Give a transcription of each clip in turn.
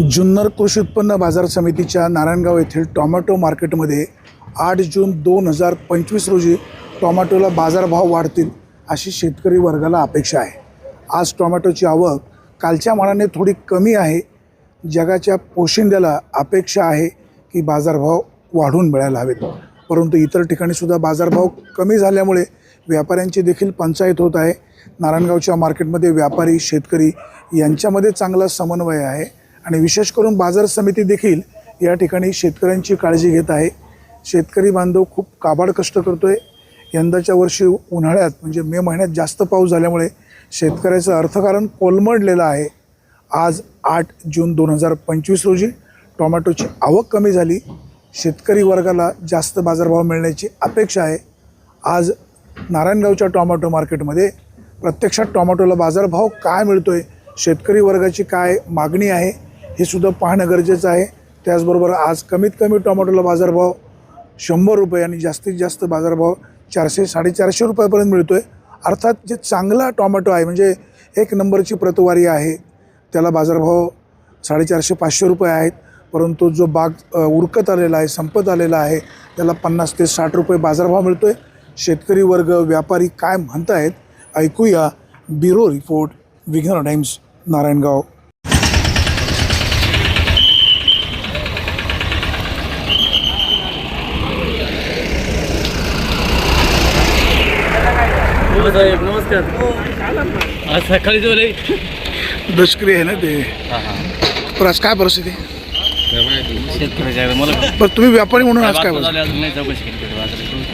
जुन्नर कृषी उत्पन्न बाजार समितीच्या नारायणगाव येथील टॉमॅटो मार्केटमध्ये आठ जून दोन हजार पंचवीस रोजी टॉमॅटोला बाजारभाव वाढतील अशी शेतकरी वर्गाला अपेक्षा आहे. आज टॉमॅटोची आवक कालच्या मानाने थोडी कमी आहे. जगाच्या पोशिंद्याला अपेक्षा आहे की बाजारभाव वाढून मिळायला हवेत. परंतु इतर ठिकाणीसुद्धा बाजारभाव कमी झाल्यामुळे व्यापाऱ्यांची देखील पंचायत होत आहे. नारायणगावच्या मार्केटमध्ये व्यापारी शेतकरी यांच्यामध्ये चांगला समन्वय आहे. आणि विशेष करून बाजार समिती देखील या ठिकाणी शेतकऱ्यांची काळजी घेत आहे. शेतकरी बांधव खूप काबाड कष्ट करतो आहे यंदाच्या वर्षी उन्हाळ्यात म्हणजे मे महिन्यात जास्त पाऊस झाल्यामुळे शेतकऱ्याचं अर्थकारण कोलमडलेलं आहे. आज आठ जून दोन हजार पंचवीस रोजी टोमॅटोची आवक कमी झाली. शेतकरी वर्गाला जास्त बाजारभाव मिळण्याची अपेक्षा आहे. आज नारायणगावच्या टोमॅटो मार्केटमध्ये प्रत्यक्षात टोमॅटोला बाजारभाव काय मिळतो आहे शेतकरी वर्गाची काय मागणी आहे? हे सुद्धा पाहणं गरजेचं आहे. त्याचबरोबर आज कमीत कमी टोमॅटोला बाजारभाव शंभर रुपये आणि जास्तीत जास्त बाजारभाव चारशे साडेचारशे रुपयापर्यंत मिळतो आहे अर्थात जे चांगला टोमॅटो आहे म्हणजे एक नंबरची प्रतवारी आहे त्याला बाजारभाव साडेचारशे पाचशे रुपये आहेत. परंतु जो बाग उरकत आलेला आहे संपत आलेला आहे त्याला पन्नास ते साठ रुपये बाजारभाव मिळतो आहे शेतकरी वर्ग व्यापारी काय म्हणत आहेत ऐकूया bureau report Vighna Times Narayangaon. हो साहेब नमस्कार आज सकाळी जेवले दशकरी आहे ना ते. आज काय परिस्थिती? बरं तुम्ही व्यापारी म्हणून आज काय बोलता?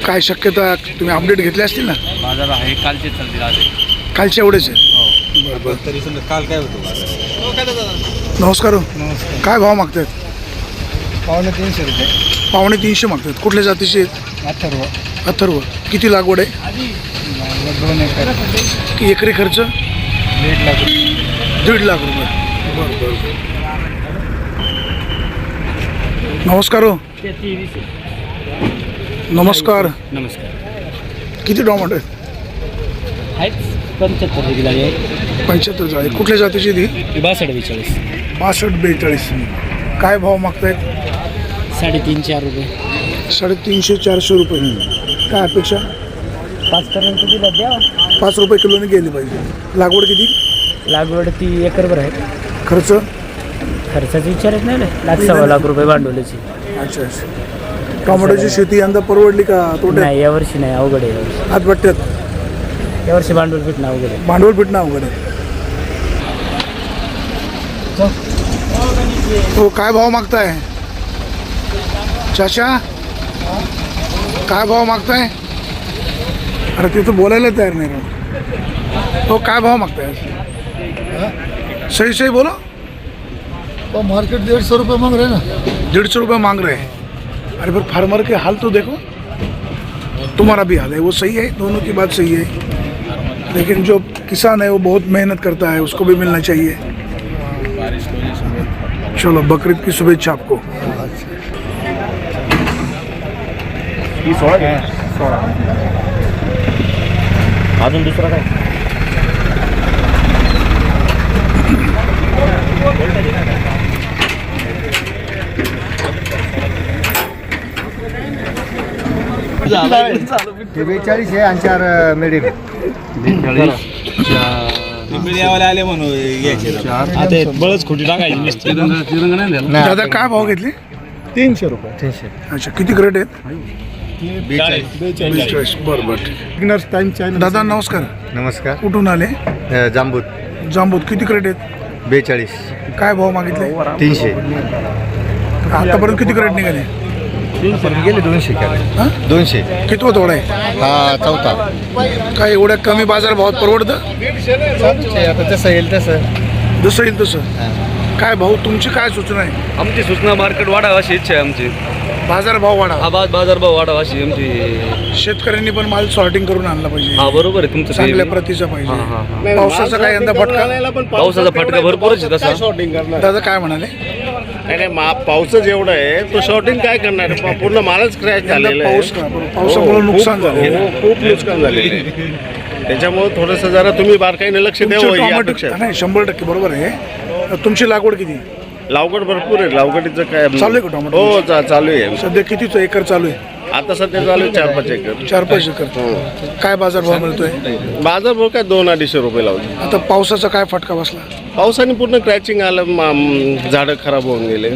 काय शक्यता तुम्ही अपडेट घेतले असतील ना? बाजार आहे कालचे चालतील आज. एवढेच आहे हो. बरं बरं. तरी समजा काल काय होतं? बाजार नमस्कार. हो. काय भाव मागतायत? पावणे तीनशे रुपये. पावणे तीनशे मागतायत. कुठल्या जातीचे आहेत? अथर्व. अथर्व. किती लागवड आहे? दोन एकर की एकरी खर्च? दीड लाख रुपये. दीड लाख रुपये. बरं बरं नमस्कार हो. नमस्कार. नमस्कार. किती टोमॅटो आहेत? आहेत पंच्याहत्तर आहे. पंच्याहत्तर जाळी. कुठल्या जातीची ती? बासष्ट बेचाळीस. बासष्ट बेचाळीस. काय भाव मागतायत? साडेतीन चार रुपये. साडेतीनशे चारशे रुपये. काय अपेक्षा? पाचपर्यंत दिला द्या. पाच रुपये किलोने गेली पाहिजे. लागवड किती? लागवड ती एकरभर आहे. खर्च? खर्चाचा विचारच नाही ना. लाख सव्वा लाख रुपये भांडवलाची. अच्छा अच्छा. टोमॅटोची शेती यंदा परवडली का तोट्यात? नाही यावर्षी नाही अवघड आहे यावर्षी हातभट्ट्यात यावर्षी भांडवल भेटणं अवघड आहे. भांडवल भेटणं अवघड आहे. हो काय भाव मागताय? चाचा? काय भाव मागताय? अरे ते तर बोलायला तयार नाही राव. हो काय भाव मागताय सही सही बोलो. तो मार्केट डेढ़ सौ रुपये मांग रहे ना डेढ़ सौ रुपये मांग रहे हैं अरे फिर फार्मर के हाल तो देखो. तुम्हारा भी हाल है वो सही है दोनों की बात सही है. लेकिन जो किसान है वो बहुत मेहनत करता है उसको भी मिलना चाहिए. चलो बकरीद की शुभेच्छा आपको. अजून दुसरा काय? ते बेचाळीस आहे आणि चार मिडिल आले म्हणून आता बळच खोटी टाकायची दादा काय भाव घेतले? तीनशे रुपये. तीनशे. अच्छा किती ग्रेड आहेत? बेचाळीस. बरं बरं. बिगनर्स टाइम चॅनल दादा नमस्कार. नमस्कार. कुठून आले? अ, जांबूत. जांबूत. किती क्रेट आहेत? बेचाळीस. काय भाव मागितले? तीनशे. आतापर्यंत किती क्रेट निघाले? गेले दोनशे हां? दोनशे. कितवा तोडा आहे? हा चौथा. काय एवढ्या कमी बाजार भावात परवडतं आता जसं येईल तसं. जसं येईल तसं. काय भाऊ तुमची काय सूचना आहे? आमची सूचना मार्केट वाढावं अशी इच्छा आहे आमची. बाजार भाव वाढा हा बाज बाजारभाव वाढावा अशी आमची शेतकऱ्यांनी पण माल सॉर्टिंग करून आणला पाहिजे. हा बरोबर आहे तुमचं ते. चांगल्या प्रतीचा हा, पाहिजे हा, हा. पावसाचा काय यंदा फटका? पावसाचा फटका भरपूरच आहे तसा. दादा काय म्हणाले? नाही नाही मा पावसच एवढं आहे तो शॉर्टिंग काय करणार? पा- पूर्ण मालच क्रॅश यंदा झालेला आहे. पाऊस का? पावसामुळे नुकसान झालं हो, खूप नुकसान झालेलं आहे. त्याच्यामुळे थोडंसं जरा तुम्ही बारकाईने लक्ष तुमचे द्यावं ही टोमॅटो अपेक्षा आहे. नाही शंभर टक्के बरोबर आहे. तुमची लागवड किती? लावगड भरपूर आहे. लावगडीचं काय चालू आहे का टोमॅटो? हो चा- चालू आहे. सध्या कितीचं एकर चालू आहे? आता सध्या चालू आहे चार पाच एकर. चार पाच एकर. काय बाजारभाव मिळतोय? बाजार भाव काय दोन अडीचशे रुपये लावले आता पावसाचा काय फटका बसला? पावसाने पूर्ण क्रॅचिंग आलं मा- झाडं खराब होऊन गेले.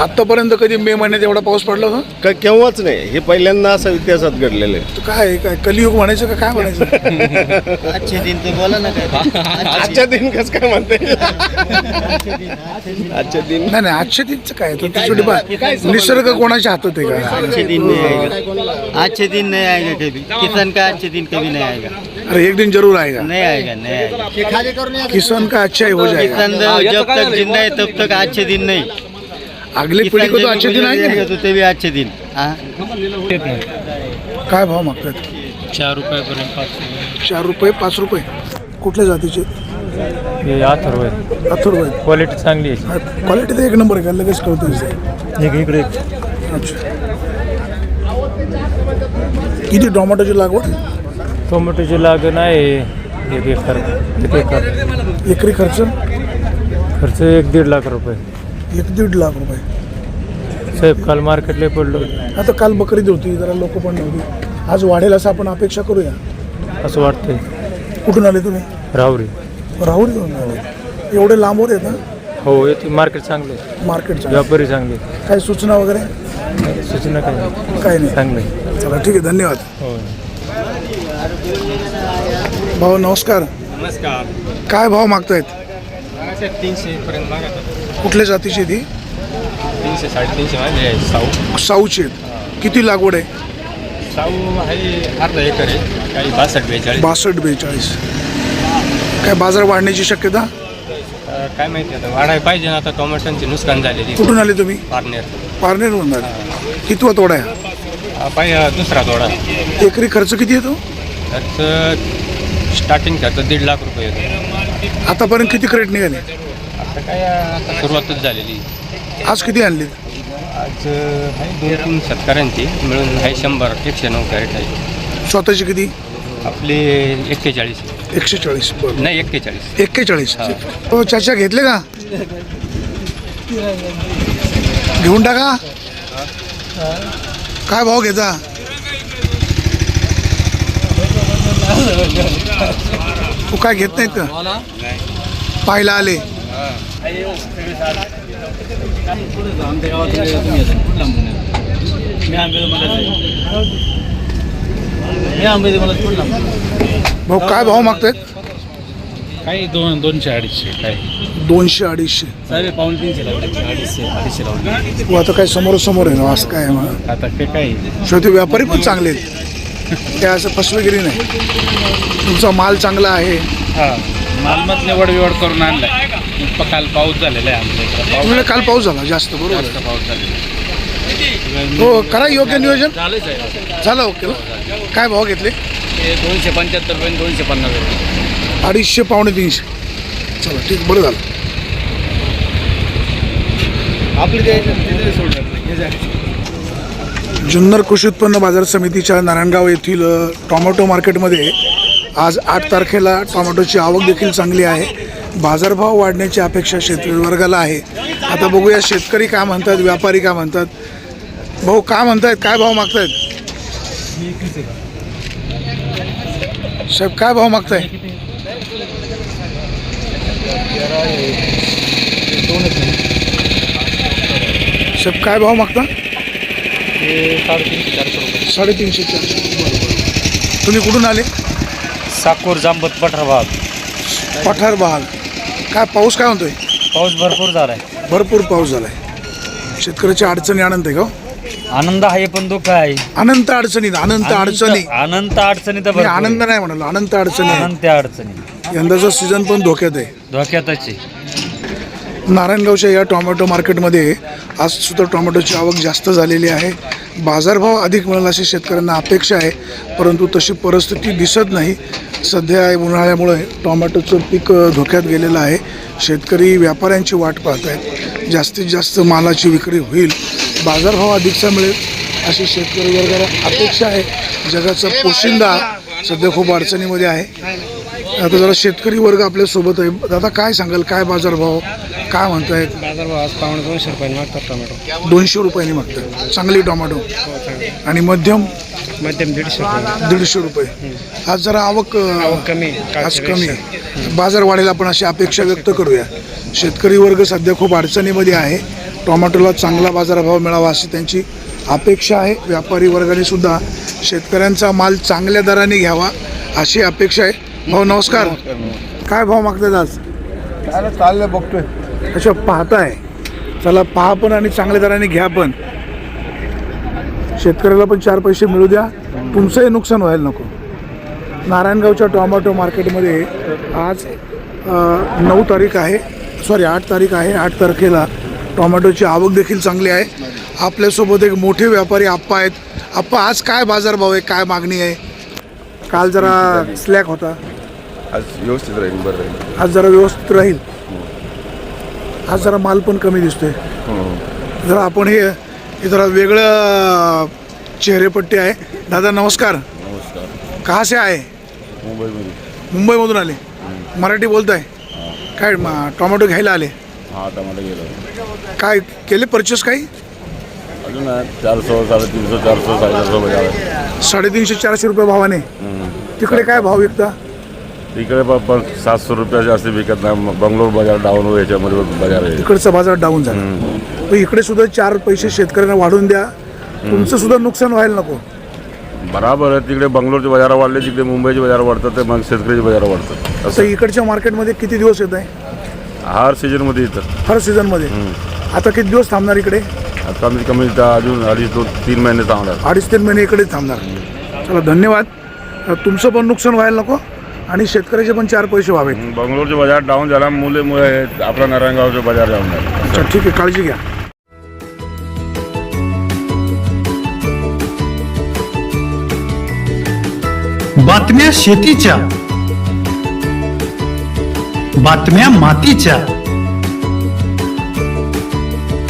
आतापर्यंत कधी मे महिन्यात एवढा पाऊस पडला होता? का केव्हाच नाही. हे पहिल्यांदा असं इतिहासात घडलेलं आहे. तर काय काय कलियुग म्हणायचं का काय म्हणायचं? आजच्या दिन कसं काय म्हणते? आजच्या दिन. नाही नाही आजच्या दिनचं काय? तर ती शेवटी बा- निसर्ग कोणाच्या हातात आहे का? अच्छे दिन नहीं आएगा अच्छे दिन नहीं आएगा कभी किसान का अच्छे दिन कभी नहीं आएगा अरे एक दिन जरूर आएगा नहीं आएगा नहीं आएगा किसान का अच्छा ही हो जाएगा किसान जब तक जिंदा है तब तक अच्छे दिन नहीं. अगली पिढी को तो अच्छे दिन आएंगे? तो तभी अच्छे दिन। हाँ? काय भाव मागतात? चार रुपयापर्यंत पाच चार रुपये पाच रुपये. कुठल्या जातीचे? हे अथर्व आहे अथर्व आहेत क्वालिटी चांगली आहे. क्वालिटी तर एक नंबर आहे का? लगेच कळतं एक इकडे अच्छा. किती टोमॅटोची लागवड? टोमॅटोची लागण आहे. एक एकर. एक एकर. एकरी खर्च? खर्च एक दीड लाख रुपये. एक दीड लाख रुपये. साहेब काल मार्केटला पडलो आता काल बकरीद होती जरा लोक पण नव्हती. आज वाढेल असं आपण अपेक्षा करूया. असं वाटतंय. कुठून आले तुम्ही? राहुरी. आले. एवढे लांबवर आहेत ना? हो येते मार्केट चांगलं आहे. मार्केटच्या व्यापारी चांगले काही सूचना वगैरे? सूचना काय नाही. काही नाही. चांगलं आहे. चला ठीक आहे धन्यवाद. हो. भाऊ नमस्कार. नमस्कार. काय भाव मागतायत? तीनशे पर्यंत मागत कुठल्या जातीची ती? तीनशे साडेतीनशे माझे आहे साऊ. साऊची आहेत. किती लागवड आहे? साऊ आहे अर्धा एकर आहे काही बासष्ट बेचाळीस. बासष्ट बेचाळीस. काय बाजार वाढण्याची शक्यता? अं, काय माहिती आता वाढायला पाहिजे ना आता टोमॅटोची नुकसान झालेली. कुठून आले तुम्ही? पारनेर. पारनेरवरून आले. कितवा तोडा आहे? पाहिजे दुसरा थोडा एकरी खर्च किती येतो? खर्च स्टार्टिंग खर्च दीड लाख रुपये येतो. आतापर्यंत किती क्रेट निघाले? आता काय आता सुरुवातच झालेली. आज किती आणले? आज आहे दोन तीन शेतकऱ्यांची मिळून आहे शंभर एकशे नऊ कॅरेट आहे. स्वतःची किती? आपले एक्केचाळीस. एकशे चाळीस बरं. नाही एक्केचाळीस. एक्केचाळीस. हो. चाचा घेतले का? घेऊन टाका. काय भाव घेता? तू काय घेत नाहीत का? पाहायला आले. भाऊ काय भाव मागतायत? काही दोन दोनशे अडीचशे काय? दोनशे अडीचशे. साडे पाऊन तीनशे लावले. अडीचशे अडीचशे लावले. तू आता काय समोर समोर आहे ना असं काय मग आता ते काय शेवटी व्यापारी पण चांगले आहेत. ते असं फसवेगिरी नाही. तुमचा माल चांगला आहे. हा मालमत निवड विवड करून आणलाय. काल पाऊस झालेला आहे आमच्या इकडे. पाऊस तुमच्याकडे काल पाऊस झाला जास्त बरोबर आहे. जास्त पाऊस झालेला हो करा योग्य नियोजन. झालंच आहे झालं ओके. काय भाव घेतले? ते दोनशे पंच्याहत्तर रुपये दोनशे पन्नास रुपये अडीचशे पावणे तीनशे. चला ठीक बरं झालं. जुन्नर कृषी उत्पन्न बाजार समितीच्या नारायणगाव येथील अ, टोमॅटो मार्केटमध्ये आज आठ तारखेला टोमॅटोची आवक देखील चांगली आहे. बाजारभाव वाढण्याची अपेक्षा शेतकरी वर्गाला आहे. आता बघूया शेतकरी काय म्हणतात व्यापारी काय म्हणतात. भाऊ काय म्हणतायत काय भाव मागतायत? साहेब काय भाव मागताय? साहेब काय भाव मागता? साडेतीनशे चारशे. तुम्ही कुठून आले? साकूर जांबत पठारभाग पठार बहाल काय पाऊस काय म्हणतोय? पाऊस भरपूर झाला आहे भरपूर पाऊस झालाय. शेतकऱ्याच्या अडचणी अनंत आहे का हो? आनंद आहे पण दुःख आहे. अनंत अडचणी अनंत अडचणी. अनंत अडचणी तर मी आनंद नाही म्हणालो अनंत अडचणी आहे. अनंत अडचणी. यंदाचा सीझन पण धोक्यात आहे. धोक्यातच आहे. नारायणगावच्या या टोमॅटो मार्केटमध्ये आज सुद्धा टोमॅटोची आवक जास्त झालेली आहे. बाजारभाव अधिक मिळेल अशी शेतकऱ्यांना अपेक्षा आहे परंतु तशी परिस्थिती दिसत नाही. सध्या उन्हाळ्यामुळे टोमॅटोचं पीक धोक्यात गेलेलं आहे. शेतकरी व्यापाऱ्यांची वाट पाहत आहेत. जास्तीत जास्त मालाची विक्री होईल. बाजारभाव अधिकचा मिळेल अशी शेतकरी वर्गाला अपेक्षा आहे. जगाचा पोशिंदा सध्या खूप अडचणीमध्ये आहे. आता जरा शेतकरी वर्ग आपल्यासोबत आहे. दादा काय सांगाल? काय बाजारभाव? काय म्हणतायत बाजारभाव आज पावणे दोनशे रुपयाने मागतात टोमॅटो. दोनशे रुपयांनी मागतात. चांगली टोमॅटो. आणि मध्यम? मध्यम दीडशे रुपये. दीडशे रुपये. आज जरा आवक अं, कमी आज कमी आहे. बाजार वाढेल आपण अशी अपेक्षा व्यक्त करूया. शेतकरी वर्ग सध्या खूप अडचणीमध्ये आहे. टोमॅटोला चांगला बाजारभाव मिळावा अशी त्यांची अपेक्षा आहे. व्यापारी वर्गाने सुद्धा शेतकऱ्यांचा माल चांगल्या दराने घ्यावा अशी अपेक्षा आहे. भाऊ नमस्कार. काय भाव मागतात आज? चाललं बघतोय. अच्छा पाहताय. चला पहा पण आणि चांगल्या दराने घ्या पण. शेतकऱ्याला पण चार पैसे मिळू द्या. तुमचंही नुकसान व्हायला नको. नारायणगावच्या टोमॅटो मार्केटमध्ये आज नऊ तारीख आहे. सॉरी आठ तारीख आहे. आठ तारखेला टोमॅटोची आवक देखील चांगली आहे. आपल्यासोबत एक मोठे व्यापारी आप्पा आहेत. आप्पा आज काय बाजारभाव आहे? काय मागणी आहे? काल जरा स्लॅक होता. आज व्यवस्थित राहील बरं राहील. आज जरा व्यवस्थित राहील. आज जरा माल पण कमी दिसतोय. जरा आपण हे हे जरा वेगळं चेहरेपट्टी आहे. दादा नमस्कार. नमस्कार. कहा से आहे? मुंबईमध्ये. मुंबईमधून आले. मराठी बोलताय. काय म- टोमॅटो घ्यायला आले? हा टमाटा गेलो काय केले परचेस काही? अजून आहे चारशे साडेतीनशे चारशे साडेचारशे झाले. साडेतीनशे चारशे रुपये भावाने. तिकडे काय भाव विकता? इकडे पण पण सातशे रुपया जास्त विकत नाही. बंगलोर बाजार डाऊन याच्यामध्ये बाजार आहे. तिकडचा बाजार डाऊन झाला. पण इकडे सुद्धा चार पैसे शेतकऱ्यांना वाढून द्या. तुमचं सुद्धा नुकसान व्हायला नको. बराबर आहे. तिकडे बंगलोरचे बाजार वाढले तिकडे मुंबईचे बाजार वाढतात ते मग शेतकऱ्याचे बाजार वाढतात. तर असं इकडच्या मार्केटमध्ये किती दिवस येत आहे? हर सीजनमध्ये येतं हर सीझनमध्ये आता किती दिवस थांबणार इकडे? आता कमीत कमी इथं अजून अडीच दोन तीन महिने चांगला अडीच तीन महिने इकडेच थांबणार. चला धन्यवाद. तुमचं पण नुकसान व्हायला नको आणि शेतकऱ्याचे पण चार पैसे व्हावेत. बंगलोरचे बाजार डाऊन झाला मुले मुळे आपला नारायणगावचे बाजार डाऊन झाला. अच्छा ठीक आहे काळजी घ्या. बातम्या शेतीच्या बातम्या मातीच्या.